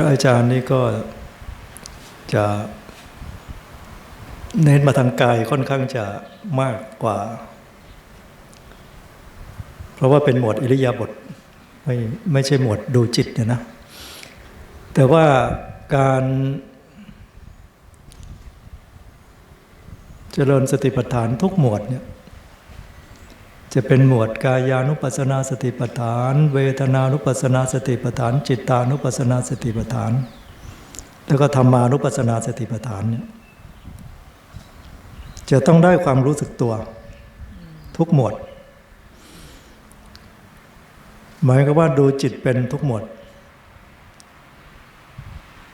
ระอาจารย์นี่ก็จะเน้นมาทางกายค่อนข้างจะมากกว่า เพราะว่าเป็นหมวดอิริยาบถไม่ไม่ใช่หมวดดูจิตเนี่ยนะ แต่ว่าการเจริญสติปัฏฐานทุกหมวดเนี่ย จะเป็นหมวดกายานุปัสนาสติปัฏฐาน เวทนานุปัสนาสติปัฏฐาน จิตานุปัสนาสติปัฏฐาน แล้วก็ธรรมานุปัสสนาสติปัฏฐานเนี่ยจะต้องได้ความรู้สึกตัว ทุกหมวด หมายก็ว่าดูจิตเป็นทุกหมวด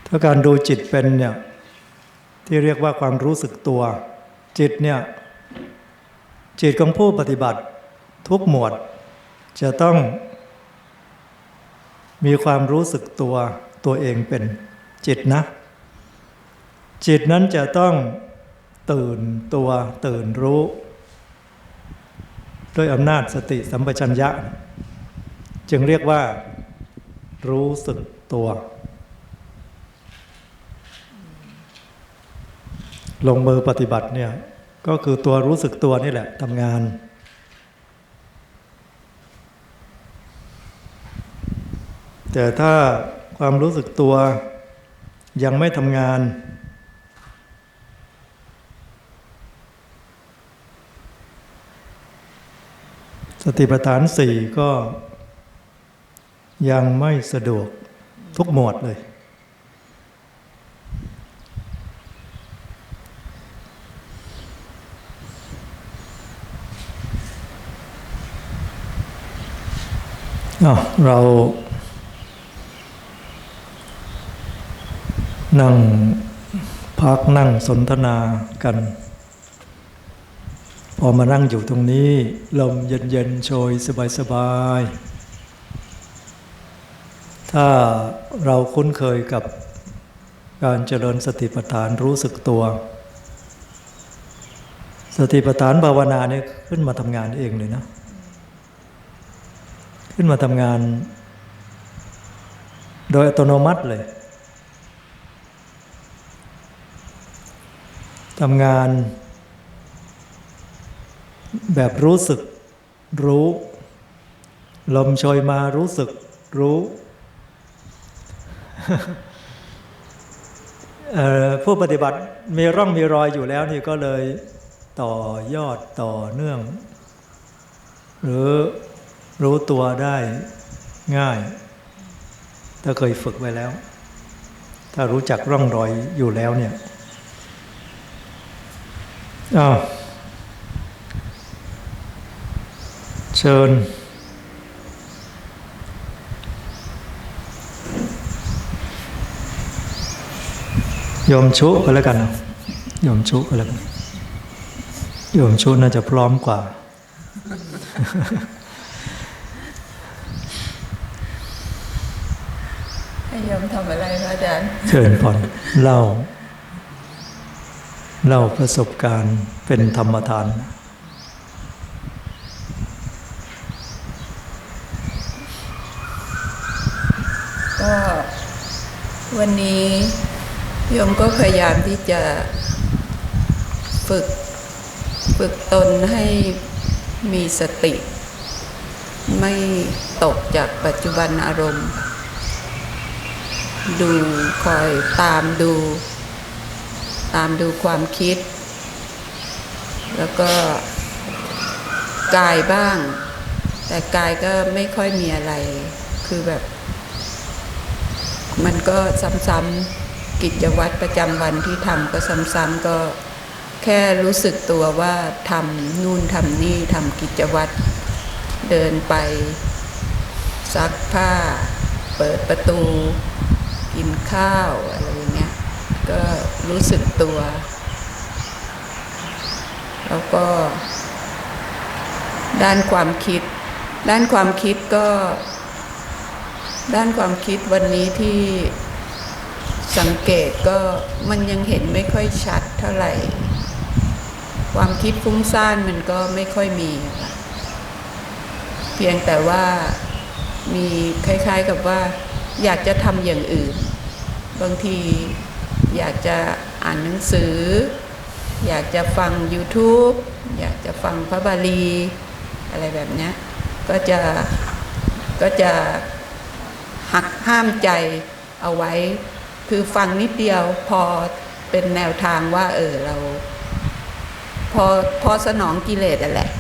ถ้าการดูจิตเป็นเนี่ยที่เรียกว่าความรู้สึกตัว จิตเนี่ยจิตของผู้ปฏิบัติ ทุกหมวด จะต้องมีความรู้สึกตัวตัวเองเป็นจิตนะ จิตนั้นจะต้องตื่นตัวตื่นรู้ ด้วยอำนาจสติสัมปชัญญะ จึงเรียกว่า รู้สึกตัว ลงมือปฏิบัติเนี่ยก็คือตัวรู้สึกตัวนี่แหละทำงาน แต่ถ้าความรู้สึกตัวยังไม่ทำงาน สติปัฏฐานสี่ก็ ยังไม่สะดวกทุกหมวดเลย เรา นั่งพักนั่งสนทนากัน พอมานั่งอยู่ตรงนี้ ลมเย็นๆโชยสบายๆ ถ้าเราคุ้นเคยกับการเจริญสติปัฏฐานรู้สึกตัว สติปัฏฐานภาวนาเนี่ยขึ้นมาทำงานเองเลยนะ ขึ้นมาทำงาน โดยอัตโนมัติเลย ทำงาน แบบรู้สึกรู้ ลมโชยมารู้สึกรู้ผู้ปฏิบัติมีร่องมีรอยอยู่แล้วนี่ก็เลยต่อยอดต่อเนื่อง หรือรู้ตัวได้ง่าย ถ้าเคยฝึกไว้แล้ว ถ้ารู้จักร่องรอยอยู่แล้วเนี่ย อ้าวเชิญยอมชุก็แล้วกันยอมชุก็แล้วกันยอมชุน่าจะพร้อมกว่า ให้โยมทำอะไรพระอาจารย์ เชิญผ่อนเล่า เล่าประสบการณ์เป็นธรรมทาน ก็วันนี้โยมก็พยายามที่จะฝึกฝึกตนให้มีสติ ไม่ตกจากปัจจุบันอารมณ์ ดูคอยตามดู ตามดูความคิด แล้วก็กายบ้าง แต่กายก็ไม่ค่อยมีอะไร คือแบบ มันก็ซ้ำๆกิจวัตรประจำวันที่ทำก็ซ้ำๆก็แค่รู้สึกตัวว่าทำนู่นทำนี่ทำกิจวัตรเดินไป ซักผ้า เปิดประตู กินข้าวอะไร ก็รู้สึกตัว แล้วก็ ด้านความคิด ด้านความคิดก็ ด้านความคิดวันนี้ที่สังเกตก็มันยังเห็นไม่ค่อยชัดเท่าไหร่ ความคิดฟุ้งซ่านมันก็ไม่ค่อยมี เพียงแต่ว่ามีคล้ายๆกับว่า อยากจะทำอย่างอื่น บางที อยากจะอ่านหนังสือ อยากจะฟัง YouTube อยากจะฟังพระบาลี อะไรแบบนี้ก็จะก็จะหักห้ามใจเอาไว้ คือฟังนิดเดียวพอเป็นแนวทางว่า เออเรา พอพอสนองกิเลสอะแหละ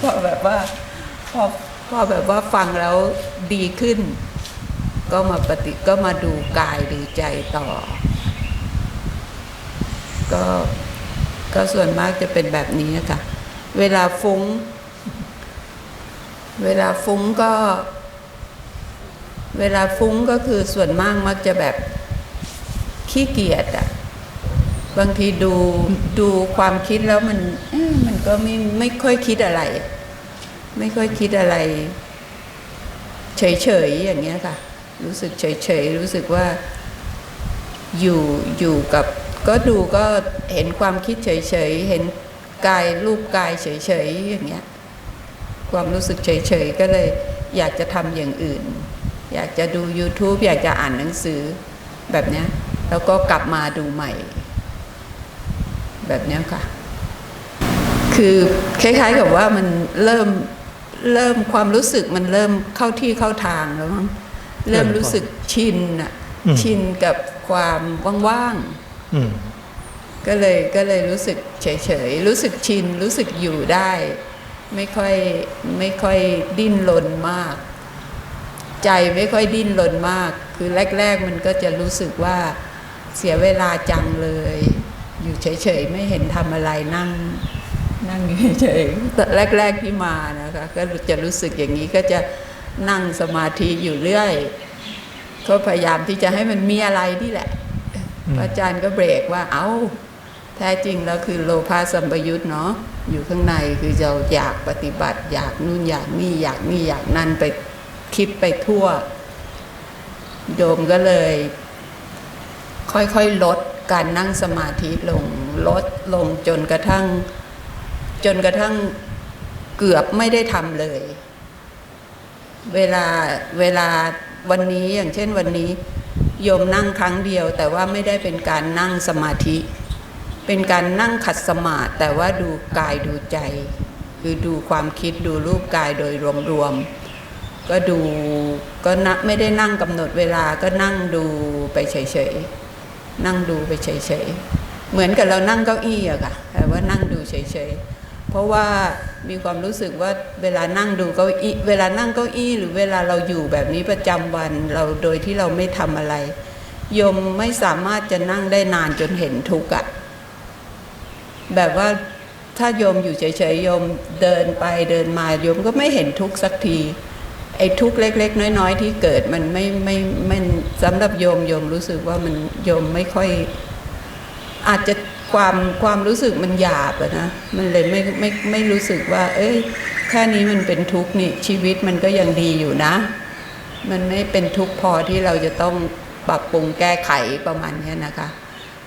พอแบบว่าพอพอแบบว่าฟังแล้วดีขึ้น ก็มาปฏิก็มาดูกายดูใจต่อ ก็ก็ส่วนมากจะเป็นแบบนี้ค่ะ เวลาฟุ้ง เวลาฟุ้งก็ เวลาฟุ้งก็คือส่วนมากมักจะแบบขี้เกียจอะบางทีดูดูความคิดแล้วมันมันก็ไม่ไม่ค่อยคิดอะไร ไม่ค่อยคิดอะไร เฉยๆอย่างเงี้ยค่ะ รู้สึกเฉยๆรู้สึกว่าอยู่อยู่กับ ก็ดูก็เห็นความคิดเฉยๆ เห็นกายรูปกายเฉยๆอย่างเงี้ย ความรู้สึกเฉยๆ ก็เลยอยากจะทำอย่างอื่น อยากจะดู YouTube อยากจะอ่านหนังสือแบบเนี้ย แล้วก็กลับมาดูใหม่ แบบเนี้ยค่ะ คือคล้ายๆกับว่ามันเริ่มเริ่มความรู้สึกมันเริ่มเข้าที่เข้าทางแล้วมั้งเริ่มรู้สึกชินอะอืมชินกับความว่างอืมๆ ก็เลยก็เลยรู้สึกเฉยๆรู้สึกชิน รู้สึกอยู่ได้ ไม่ค่อยไม่ค่อยดิ้นรนมาก ใจไม่ค่อยดิ้นรนมาก คือแรก ๆ มันก็จะรู้สึกว่าเสียเวลาจังเลย อยู่เฉยๆไม่เห็นทำอะไรนั่ง นั่งอยู่เฉยๆแต่แรก ๆที่มานะคะ ก็จะรู้สึกอย่างนี้ก็จะนั่งสมาธิอยู่เรื่อยก็พยายามที่จะให้มันมีอะไรนี่แหละ อืมพระอาจารย์ก็เบรกว่าเอา้า แท้จริงแล้วคือโลภะสัมปยุตเนาะอยู่ข้างในคือเราอยากปฏิบัติ อยากนู่นอยากนี่อยากนี่อยากนั่นไปคิดไปทั่ว โยมก็เลย ค่อยๆลดการนั่งสมาธิลงลดลงจนกระทั่ง จนกระทั่งเกือบไม่ได้ทำเลย เวลาเวลาวันนี้อย่างเช่นวันนี้ โยมนั่งครั้งเดียว แต่ว่าไม่ได้เป็นการนั่งสมาธิ เป็นการนั่งขัดสมาธิแต่ว่าดูกายดูใจ คือดูความคิดดูรูปกายโดยรวมๆก็ดูก็นะไม่ได้นั่งกำหนดเวลาก็นั่งดูไปเฉยๆนั่งดูไปเฉยๆเหมือนกับเรานั่งเก้าอี้อะค่ะแต่ว่านั่งดูเฉยๆ ราะว่ามีความรู้สึกว่าเวลานั่งดูเก้าอี้เวลานั่งเก้าอี้ หรือเวลาเราอยู่แบบนี้ประจำวันเราโดยที่เราไม่ทำอะไรโยมไม่สามารถจะนั่งได้นานจนเห็นทุกข์อะแบบว่าถ้าโยมอยู่เฉยๆโยมเดินไปเดินมาโยมก็ไม่เห็นทุกข์สักทีไอ้ทุกข์เล็ก ๆ น้อย ๆ ที่เกิดมันไม่ไม่ไม่สำหรับโยมโยมรู้สึกว่ามันโยมไม่ค่อย อาจจะ ความความรู้สึกมันหยาบอะนะมันเลยไม่ไม่ไม่รู้สึกว่า เอ้ยแค่นี้มันเป็นทุกข์นี่ชีวิตมันก็ยังดีอยู่นะ มันไม่เป็นทุกข์พอที่เราจะต้องปรับปรุงแก้ไขประมาณนี้นะคะ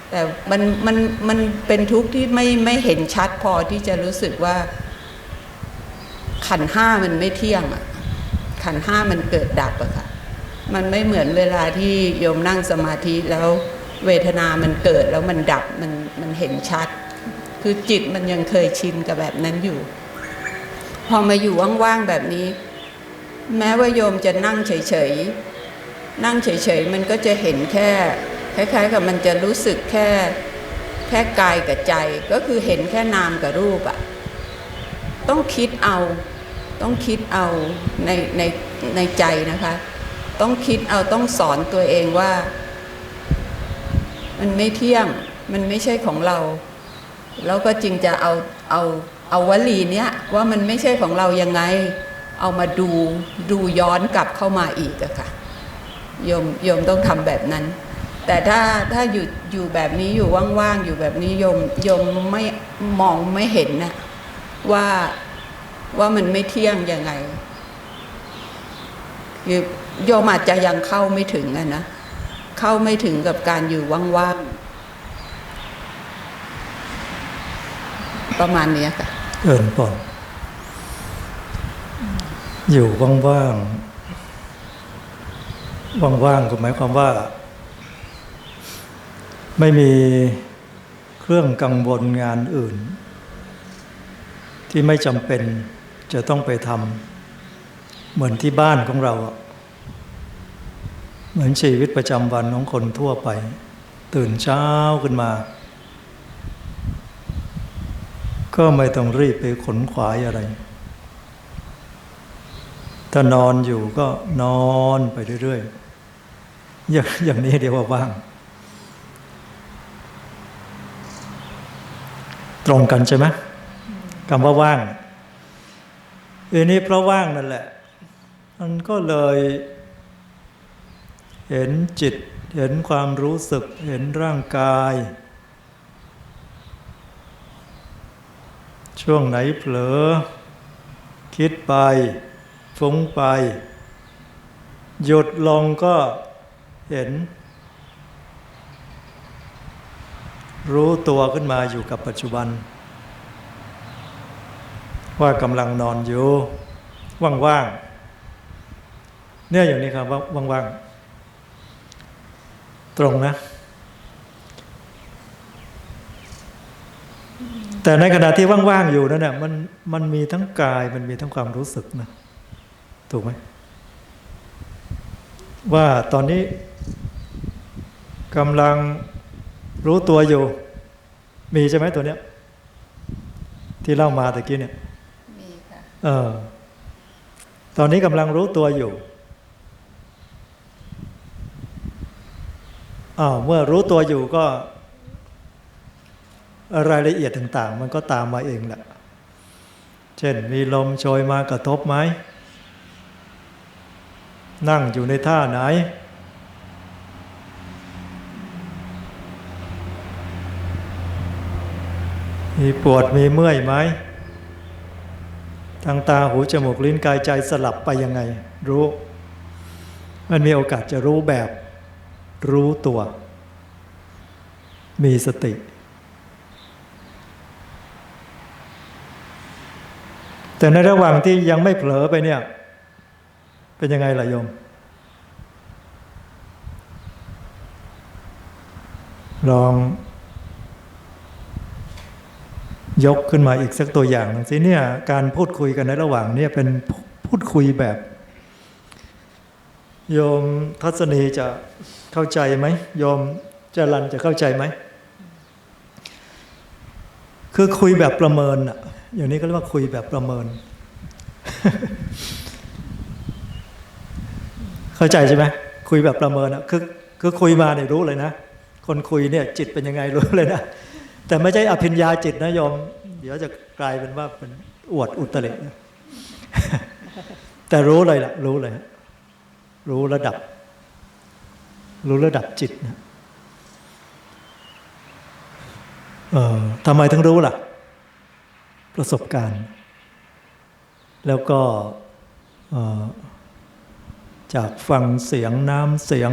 แต่มันมันมันเป็นทุกข์ที่ไม่ไม่เห็นชัดพอที่จะรู้สึกว่า ขันห้ามันไม่เที่ยงอะขันห้ามันเกิดดับอะค่ะ มันไม่เหมือนเวลาที่โยมนั่งสมาธิแล้ว เวทนามันเกิดแล้วมันดับมันมันเห็นชัด คือจิตมันยังเคยชินกับแบบนั้นอยู่ พอมาอยู่ว่างๆแบบนี้ แม้ว่าโยมจะนั่งเฉยๆนั่งเฉยๆมันก็จะเห็นแค่คล้ายๆกับมันจะรู้สึกแค่แค่กายกับใจก็คือเห็นแค่นามกับรูปอะต้องคิดเอา ต้องคิดเอาในในในใจนะคะ ต้องคิดเอาต้องสอนตัวเองว่า มันไม่เที่ยง มันไม่ใช่ของเรา แล้วก็จึงจะเอาเอาเอาวลีเนี้ยว่ามันไม่ใช่ของเรายังไง เอามาดูดูย้อนกลับเข้ามาอีกอะค่ะโยมโยมต้องทำแบบนั้น แต่ถ้าถ้าอยู่อยู่แบบนี้อยู่ว่างๆอยู่แบบนี้โยมโยมไม่มองไม่เห็นนะว่าว่ามันไม่เที่ยงยังไงคือโยมอาจจะยังเข้าไม่ถึงอะนะ เข้าไม่ถึงกับการอยู่ว่างๆ ประมาณนี้ค่ะ เอินก่อนอยู่ว่างๆ ว่างๆก็หมายความว่า ไม่มีเครื่องกังวลงานอื่น ที่ไม่จำเป็นจะต้องไปทำเหมือนที่บ้านของเราอะ เหมือนชีวิตประจำวันของคนทั่วไป ตื่นเช้าขึ้นมา ก็ไม่ต้องรีบไปขนขวายอะไร ถ้านอนอยู่ก็นอนไปเรื่อยๆ อย่างอย่างนี้เดียวว่าว่าง ตรงกันใช่ไหมคำว่าว่างอันนี้เพราะว่างนั่นแหละ มันก็เลย เห็นจิต เห็นความรู้สึก เห็นร่างกาย ช่วงไหนเผลอ คิดไป ฟุ้งไป หยุดลงก็เห็น รู้ตัวขึ้นมาอยู่กับปัจจุบัน ว่ากำลังนอนอยู่ ว่างๆเนี่ยอย่างนี้ครับว่าว่างๆ ตรงนะ แต่ในขณะที่ว่างๆอยู่นั่นน่ะมันมันมีทั้งกายมันมีทั้งความรู้สึกนะ ถูกไหมว่าตอนนี้กำลังรู้ตัวอยู่ มีใช่ไหมตัวเนี้ย ที่เล่ามาตะกี้เนี่ย มีค่ะ เออ ตอนนี้กำลังรู้ตัวอยู่ อ้าวเมื่อรู้ตัวอยู่ก็ รายละเอียดต่าง ๆ มันก็ตามมาเองแหละเช่นมีลมโชยมากระทบไหม นั่งอยู่ในท่าไหน มีปวดมีเมื่อยไหมทางตาหูจมูกลิ้นกายใจสลับไปยังไง รู้ มันมีโอกาสจะรู้แบบ รู้ตัว มีสติ แต่ในระหว่างที่ยังไม่เผลอไปเนี่ย เป็นยังไงล่ะโยม ลอง ยกขึ้นมาอีกสักตัวอย่างหนึ่งสิเนี่ย การพูดคุยกันในระหว่างเนี่ยเป็นพูดคุยแบบ โยมทัศนีจะเข้าใจไหมโยมจรันจะเข้าใจไหม คือคุยแบบประเมินอะอย่างนี้ก็เรียกว่าคุยแบบประเมิน เข้าใจใช่ไหมคุยแบบประเมินอะคือคือคุยมาเนี่ยรู้เลยนะ คนคุยเนี่ย จิตเป็นยังไงรู้เลยนะแต่ไม่ใช่อภิญญาจิตนะโยม เดี๋ยวจะกลายเป็นว่าเป็นอวดอุตริแต่รู้เลยล่ะ รู้เลย รู้ระดับ รู้ระดับจิตนะเออทำไมถึงรู้ล่ะ ประสบการณ์ แล้วก็จากฟังเสียงน้ำเสียง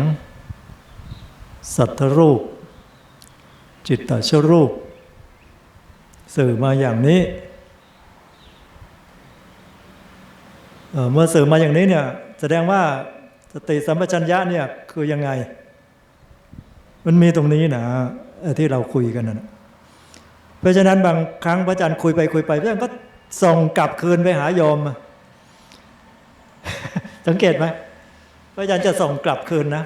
สัทธรูป จิตตชรูป สื่อมาอย่างนี้เออเมื่อสื่อมาอย่างนี้เนี่ย แสดงว่า สติสัมปชัญญะเนี่ยคือยังไง มันมีตรงนี้นะที่เราคุยกันนะเพราะฉะนั้นบางครั้งพระอาจารย์คุยไปคุยไปพระอาจารย์ก็ส่งกลับคืนไปหาโยม สังเกตไหมพระอาจารย์จะส่งกลับคืนนะ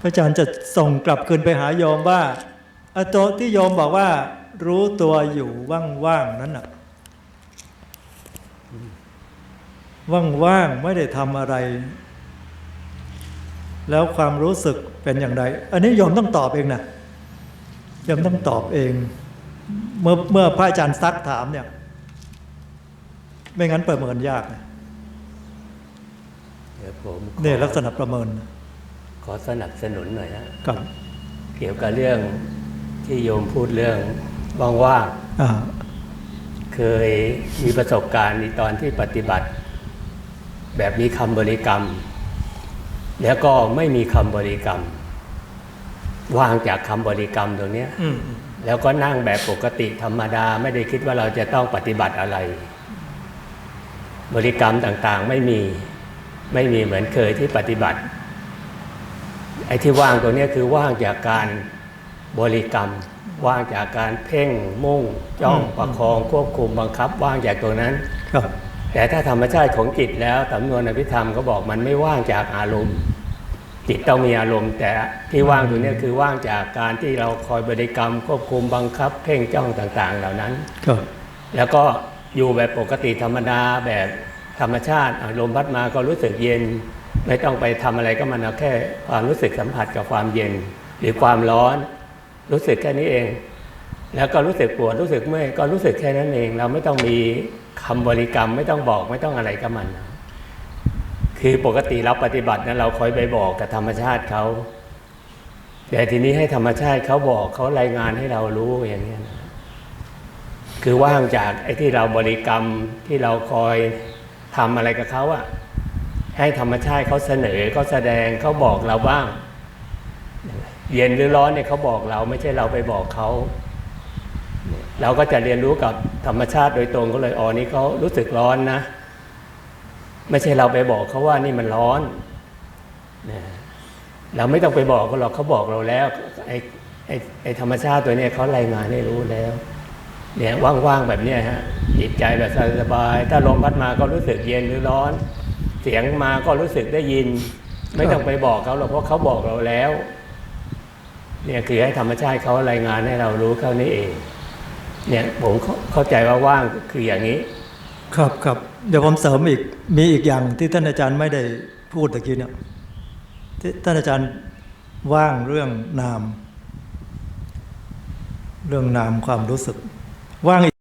พระอาจารย์จะส่งกลับคืนไปหาโยมว่าอะตัวที่โยมบอกว่า รู้ตัวอยู่ว่างๆนั้นน่ะ ว่างๆไม่ได้ทำอะไร แล้วความรู้สึกเป็นอย่างไร อันนี้โยมต้องตอบเองนะโยมต้องตอบเอง เมื่อเมื่อพระอาจารย์ซักถามเนี่ย ไม่งั้นประเมินยากนะเดี๋ยวผมขอเนี่ยลักษณะประเมิน ขอสนับสนุนหน่อยฮะกับเกี่ยวกับเรื่องที่โยมพูดเรื่องว่างอ่าๆเคยมีประสบการณ์ในตอนที่ปฏิบัติ แบบมีคำบริกรรม แล้วก็ไม่มีคำบริกรรม วางจากคำบริกรรมตรงเนี้ยอืมแล้วก็นั่งแบบปกติธรรมดาไม่ได้คิดว่าเราจะต้องปฏิบัติอะไร บริกรรมต่างๆไม่มีไม่มีเหมือนเคยที่ปฏิบัติ ไอ้ที่ว่างตัวเนี้ยคือว่างจากการบริกรรม ว่างจากการเพ่งมุ่ง จ้องประคองควบคุมบังคับ ว่างจากตัวนั้นครับ แต่ถ้าธรรมชาติของจิตแล้วสำนวนอภิธรรมก็บอกมันไม่ว่างจากอารมณ์ จิตต้องมีอารมณ์ แต่ที่ว่างตัวเนี้ยคือว่างจากการที่เราคอยบริกรรมควบคุมบังคับเพ่งจ้องต่าง ๆ เหล่านั้นครับแล้วก็อยู่แบบปกติธรรมดาแบบธรรมชาติอะลมพัดมาก็รู้สึกเย็น ไม่ต้องไปทำอะไรก็มันเอาแค่ความรู้สึกสัมผัสกับความเย็น หรือความร้อน รู้สึกแค่นี้เอง แล้วก็รู้สึกปวดรู้สึกเมื่อยก็รู้สึกแค่นั้นเอง เราไม่ต้องมี คำบริกรรมไม่ต้องบอกไม่ต้องอะไรกับมัน คือปกติเราปฏิบัตินะเราคอยไปบอกกับธรรมชาติเขาแต่ทีนี้ให้ธรรมชาติเขาบอกเขารายงานให้เรารู้อย่างนี้ยนะคือว่างจากไอ้ที่เราบริกรรมที่เราคอยทำอะไรกับเขาอะให้ธรรมชาติเขาเสนอเขาแสดงเขาบอกเราบ้าง เย็นหรือร้อนเนี่ยเขาบอกเราไม่ใช่เราไปบอกเขา เราก็จะเรียนรู้กับธรรมชาติโดยตรงก็เลยอ๋อนี่เขารู้สึกร้อนนะ ไม่ใช่เราไปบอกเขาว่านี่มันร้อนนะเราไม่ต้องไปบอกเขาหรอกเขาบอกเราแล้วไอ้ไอ้ไอ้ธรรมชาติตัวเนี้ยเขารายงานให้รู้แล้วเนี่ยว่างๆแบบเนี้ยฮะจิตใจแบบสบาย ถ้าลมพัดมาก็รู้สึกเย็นหรือร้อน เสียงมาก็รู้สึกได้ยิน ไม่ต้องไปบอกเขาหรอกเพราะเขาบอกเราแล้ว เนี่ยคือให้ธรรมชาติเขารายงานให้เรารู้เท่านี้เอง เนี่ยผมเข้าใจว่าว่างคืออย่างนี้ ครับครับเดี๋ยวผมเสริมอีกมีอีกอย่างที่ท่านอาจารย์ไม่ได้พูดตะกี้เนี่ยที่ท่านอาจารย์ว่างเรื่องนาม เรื่องนามความรู้สึกว่างอีก